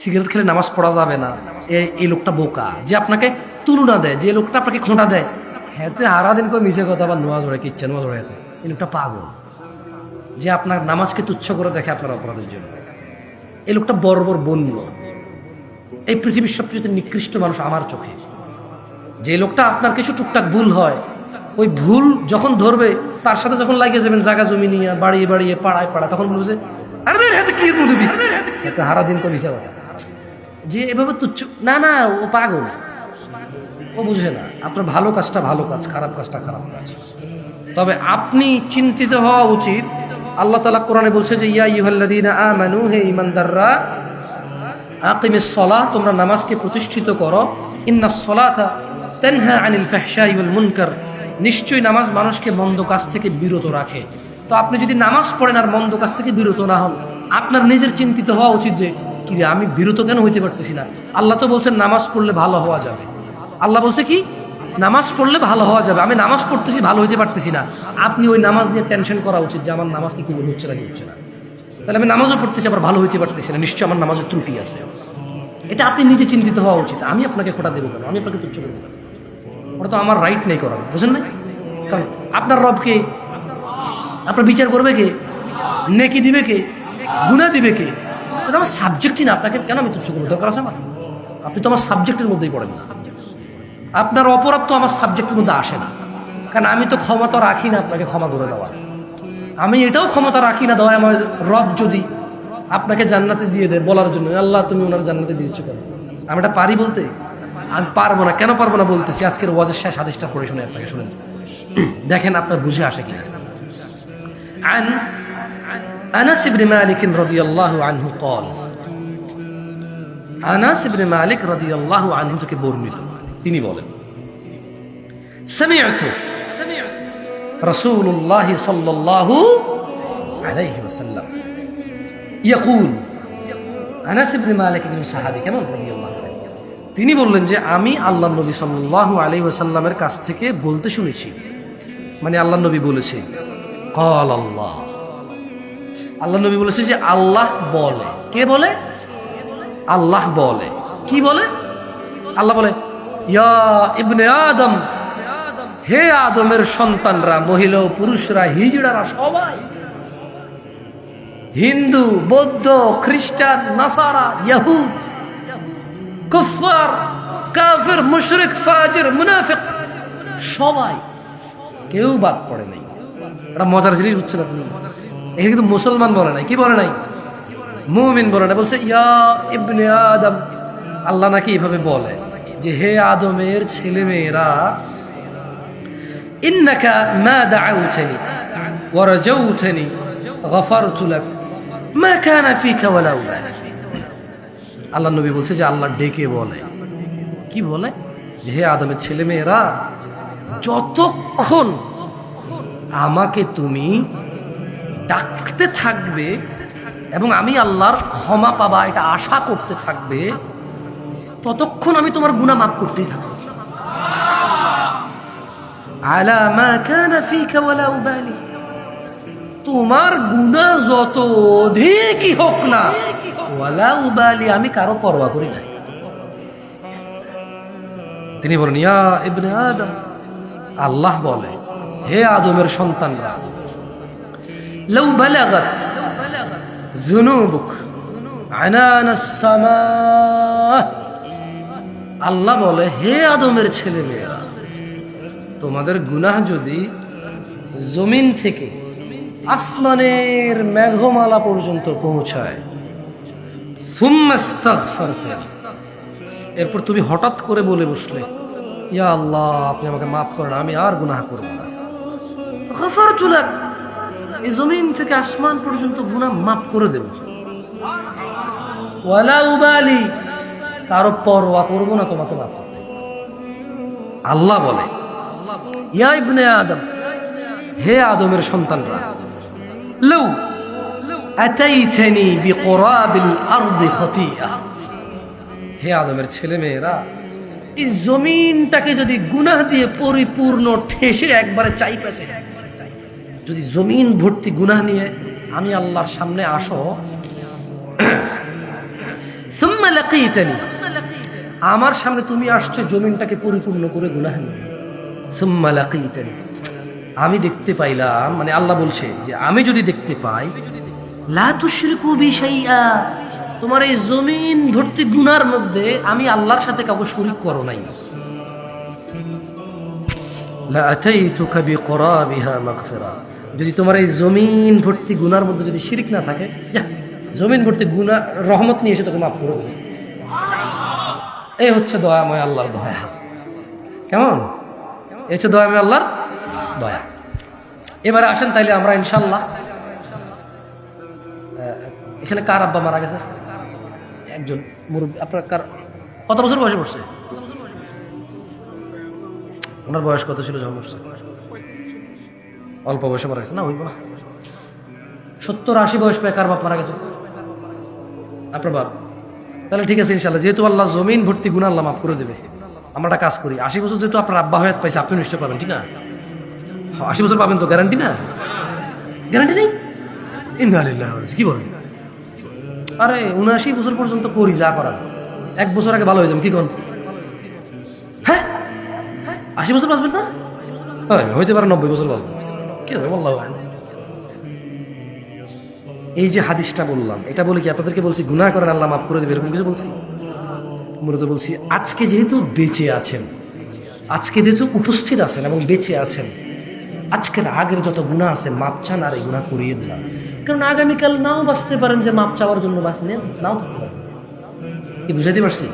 Cigarette খেলে নামাজ পড়া যাবে না। এই লোকটা বোকা, যে আপনাকে তুলনা দেয়, যে লোকটা আপনাকে খোঁটা দেয়। হ্যাঁ হারা দিন করে মিশে কথা বা নোয়া জোড়ে কিচ্ছে জোড়ে এই লোকটা পাগল, যে আপনার নামাজকে তুচ্ছ করে দেখে আপনার অপরাধের জন্য। এই লোকটা বর্বর বন্য। এই পৃথিবীর সবচেয়ে নিকৃষ্ট মানুষ আমার চোখে, যে লোকটা আপনার কিছু টুকটাক ভুল হয়, ওই ভুল যখন ধরবে, তার সাথে যখন লাগিয়ে যাবেন জায়গা জমি নিয়ে, বাড়িয়ে বাড়িয়ে, পাড়ায় পাড়া তখন বলবে যে কি এর মধ্যে বি?" একটা হারা দিন করে কথা। যে এভাবে তুচ্ছ না না, ও পাগল। ও বুঝে না। আপনার ভালো কাজটা ভালো কাজ, খারাপ কাজটা খারাপ কাজ। তবে আপনি চিন্তিত হওয়া উচিত। আল্লাহ তালা কোরআনে বলছে যে, ইয়া ইউহাল্লাদিনা আমানু, হে ইমানদাররা আকিমিস সলাহ, তোমরা নামাজকে প্রতিষ্ঠিত করো। ইন্না সলাতা তানহা আনিল ফাহশাই ইউল মুনকার। নিশ্চয়ই নামাজ মানুষকে মন্দ কাজ থেকে বিরত রাখে। তো আপনি যদি নামাজ পড়েন আর মন্দ কাজ থেকে বিরত না হন, আপনার নিজের চিন্তিত হওয়া উচিত যে কি আমি বিরত কেন হইতে পারতেছি না? আল্লাহ তো বলছেন, নামাজ পড়লে ভালো হওয়া যাবে। আল্লাহ বলছে কি? নামাজ পড়লে ভালো হওয়া যাবে। আমি নামাজ পড়তেছি, ভালো হইতে পারতেছি না। আপনি ওই নামাজ নিয়ে টেনশন করা উচিত যে আমার নামাজ কি কবুল হচ্ছে না কি হচ্ছে না। তাহলে আমি নামাজও পড়তেছি, আবার ভালো হইতে পারতেছি না। নিশ্চয়ই আমার নামাজের ত্রুটি আছে। এটা আপনি নিজে চিন্তিত হওয়া উচিত। আমি আপনাকে খোটা দেবো কেন? আমি আপনাকে তুচ্ছ করব ওটা তো আমার রাইট নেই করার, বুঝেন না কারণ আপনার রবকে আপনার বিচার করবে কে? নেকি দিবে কে? গুণা দিবে কে? এটা আমার সাবজেক্টই না, আপনাকে কেন আমি তুচ্ছ করব? দরকার আছে আমার? আপনি তো আমার সাবজেক্টের মধ্যেই পড়েন। আপনার অপরাধ তো আমার সাবজেক্টের মধ্যে আসে না। কারণ আমি তো ক্ষমতা রাখি না আপনাকে ক্ষমা করে দেওয়ার। আমি এটাও ক্ষমতা রাখি না, দয়া আমার রব যদি আপনাকে জান্নাতে দিয়ে দেয় বলার জন্য। আল্লাহ, তুমি ওনার জান্নাতে দিয়েছ কেন? আমি এটা পারি বলতে? আমি পারব না। কেন পারব না বলতেছি? আজকের ওয়াজের শেষ আদেশটা পড়ে শুনে আপনাকে শুনে দেখেন আপনার বুঝে আসে কিনা। أنس بن مالك رضي الله عنه قال আনাস ইবনে মালিক রাদিয়াল্লাহু আনহু থেকে বর্ণিত তিনি বলেন سمعت رسول الله صلى الله عليه وسلم يقول আনাস ইবনে মালিক ইবনে সাহাবী কেমন রাদিয়াল্লাহু আনহু তিনি বললেন যে আমি আল্লাহ নবী সাল্লাল্লাহু আলাইহি ওয়াসাল্লামের কাছ থেকে বলতে শুনেছি মানে আল্লাহ নবী বলেছে قال আল্লাহ আল্লাহ নবী বলেছে যে আল্লাহ বলে। কে বলে? আল্লাহ বলে। কি বলে? আল্লাহ বলে, ইয়া ইবনে আদম, হে আদমের সন্তানরা, মহিলা পুরুষরা, হিজড়ারা সবাই, হিন্দু, বৌদ্ধ, খ্রিস্টান, নাসারা, ইয়াহুদ কুফার কাফের, মুশরিক, ফাজির, মুনাফিক, সবাই, কেউ বাদ পড়ে নাই। এটা মজার জিনিস হচ্ছে না আপনি? এখানে কিন্তু মুসলমান বলে নাই। কি বলে নাই? মুমিন বলে না বলছে, ইয়া ইবনে আদম। আল্লাহ নাকি এভাবে বলে যে, হে আদমের ছেলে মেয়েরা ইন্নাকা মা দাউতনি ওয়ারজাউতনি গফারতু লাক মা কানা ফিকা ওয়ালা উবালি আল্লাহ নবী বলছে যে, আল্লাহ ডেকে বলে। কি বলে? যে, হে আদমের ছেলে মেয়েরা যতক্ষণ আমাকে তুমি ডাকতে থাকবে এবং আমি আল্লাহর ক্ষমা পাবা, এটা আশা করতে থাকবে, ততক্ষণ আমি তোমার গুণা মাফ করতেই থাকব। তোমার গুণা যত অধিকই হোক না, ওয়ালা উবালি, আমি কারও পরোয়া করি না তিনি বলেন, ইয়া ইবনে আদম, আল্লাহ বলে, হে আদমের সন্তানরা لو بلغت ذنوبك عنان السماء আল্লাহ বলে হে আদমের ছেলে মেয়েরা তোমাদের গুনাহ যদি জমিন থেকে আসমানের মেঘমালা পর্যন্ত পৌঁছায় ثم استغفرت এরপর তুমি হঠাৎ করে বলে বসলে ইয়া আল্লাহ আপনি আমাকে মাফ করেন আমি আর গুনাহ করব না গফারতু লাক এই জমিন থেকে আসমান পর্যন্ত গুনাহ মাফ করে দেব। কারও পরোয়া করব না, তোমাকে আল্লাহ বলে আদম, হে আদমের সন্তানরা বিকরাবিল আরদি খতিয়া। হে আদমের ছেলে মেয়েরা এই জমিনটাকে যদি গুনাহ দিয়ে পরিপূর্ণ ঠেসে একবারে চাই পেছে যদি জমিন ভর্তি গুনাহ নিয়ে আমি আল্লাহর সামনে আসো আমার সামনে তুমি আসছো জমিনটাকে পরিপূর্ণ করে গুনাহ নিয়ে। সুম্মা আমি দেখতে পাইলাম মানে আল্লাহ বলছে যে আমি যদি দেখতে পাই তোমার এই জমিন ভর্তি গুনার মধ্যে আমি আল্লাহর সাথে কাউকে শরীক করো নাই। আতাইতুকা বিকরাবিহা মাগফিরা। যদি তোমার এই জমিন ভর্তি গুনার মধ্যে যদি শিরিক না থাকে, যা, জমিন ভর্তি গুনা, রহমত নিয়ে এসে তোকে মাফ করে এই হচ্ছে দয়াময় আল্লাহর দয়া। কেমন? এই হচ্ছে দয়াময় আল্লাহর দয়া। এবারে আসেন তাইলে আমরা ইনশাল্লাহ এখানে কার আব্বা মারা গেছে? একজন মুরব্বী, আপনার কার, কত বছর বয়সে পড়ছে? ওনার বয়স কত ছিল যখন পড়ছে? অল্প বয়সে মারা গেছে না? হইব না? সত্তর আশি বয়স পেয়ে কার বাপ মারা গেছে? আপনার বাপ তাহলে ঠিক আছে ইনশাল্লাহ যেহেতু আল্লাহ জমিন ভর্তি গুণ আল্লাহ মাফ করে দেবে আমরা একটা কাজ করি। আশি বছর যেহেতু আপনার আব্বা হয়ে পাইছে আপনি নিশ্চয় পাবেন ঠিক হ্যাঁ, আশি বছর পাবেন তো গ্যারান্টি না? গ্যারান্টি নেই? ইন্দালিল্লাহ কি বলেন? আরে উনআশি বছর পর্যন্ত করি যা করার। এক বছর আগে ভালো হয়ে যাবে কি কোন? হ্যাঁ? আশি বছর বাঁচবেন না? হ্যাঁ হইতে পারে নব্বই বছর বাঁচবেন। এই যে হাদিসটা বললাম, এটা বলে কি আপনাদেরকে বলছি, গুনাহ করেন আল্লাহ মাফ করে দেবে, এরকম কিছু বলছি? মূলত বলছি, আজকে যেহেতু বেঁচে আছেন, আজকে যেহেতু উপস্থিত আছেন এবং বেঁচে আছেন, আজকের আগের যত গুণা আছে মাপ চান আর এই গুণা করিয়ে দিলাম কারণ আগামীকাল নাও বাঁচতে পারেন যে মাপ চাওয়ার জন্য বাঁচলেন, নাও থাকতে পারেন। কি বুঝাইতে পারছি?